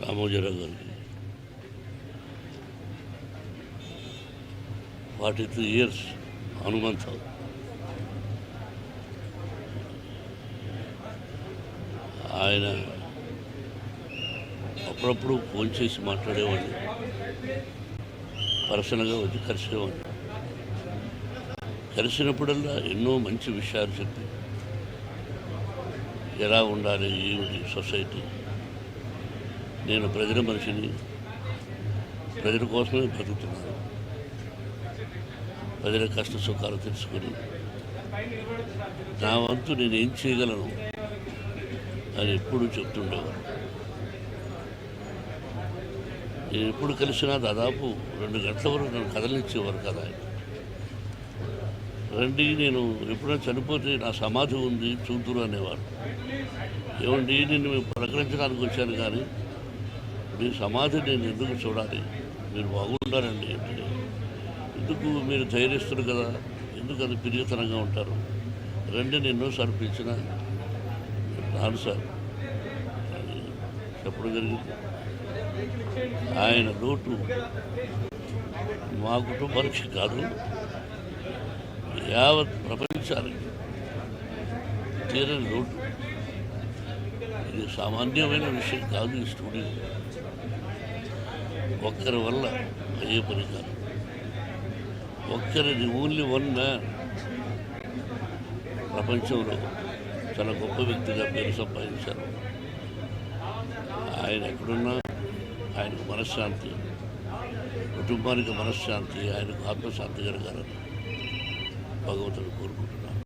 రామోజీరావు గారికి forty three years Hanumantharao. ఆయన అప్పుడప్పుడు ఫోన్ చేసి మాట్లాడేవాడిని. పర్సనల్గా వచ్చి కలిసేవాడిని. కలిసినప్పుడల్లా ఎన్నో మంచి విషయాలు చెప్పి ఎలా ఉండాలి ఏమిటి సొసైటీ? నేను ప్రజల మనిషిని ప్రజల కోసమే బతుకుతున్నాను ప్రజల కష్ట సుఖాలు తెలుసుకొని నా వంతు నేను ఏం చేయగలను అని ఎప్పుడూ చెప్తుండేవారు నేను ఎప్పుడు కలిసినా దాదాపు రెండు గంటల వరకు నన్ను కదలించేవారు కదా. ఆయన రండి నేను ఎప్పుడైనా చనిపోతే నా సమాధి ఉంది చూతురు అనేవారు ఏమండి నేను మేము ప్రకటించడానికి వచ్చాను కానీ మీ సమాధి నేను ఎందుకు చూడాలి? మీరు బాగుండాలండి అంటే. ఎందుకు మీరు ధైర్యస్తులు కదా? ఎందుకు అది పిరియతనంగా ఉంటారు? రండి నేను సార్ పిలిచిన రాను సార్. అని చెప్పడం జరిగింది. ఆయన లోటు మా కుటుంబానికి కాదు యావత్ ప్రపంచానికి తీరని లోటు ఇది సామాన్యమైన విషయం కాదు ఈ స్టూడియో. ఒక్కరి వల్ల అయ్యే పని కాదు. ఒక్కరిది ఓన్లీ వన్ మ్యాన్ ప్రపంచంలో చాలా గొప్ప వ్యక్తిగా పేరు సంపాదించారు. ఆయన ఎక్కడున్నా ఆయనకు మనశ్శాంతి. కుటుంబానికి మనశ్శాంతి ఆయనకు ఆత్మశాంతి కలగాలని భగవంతుడు కోరుకుంటున్నాను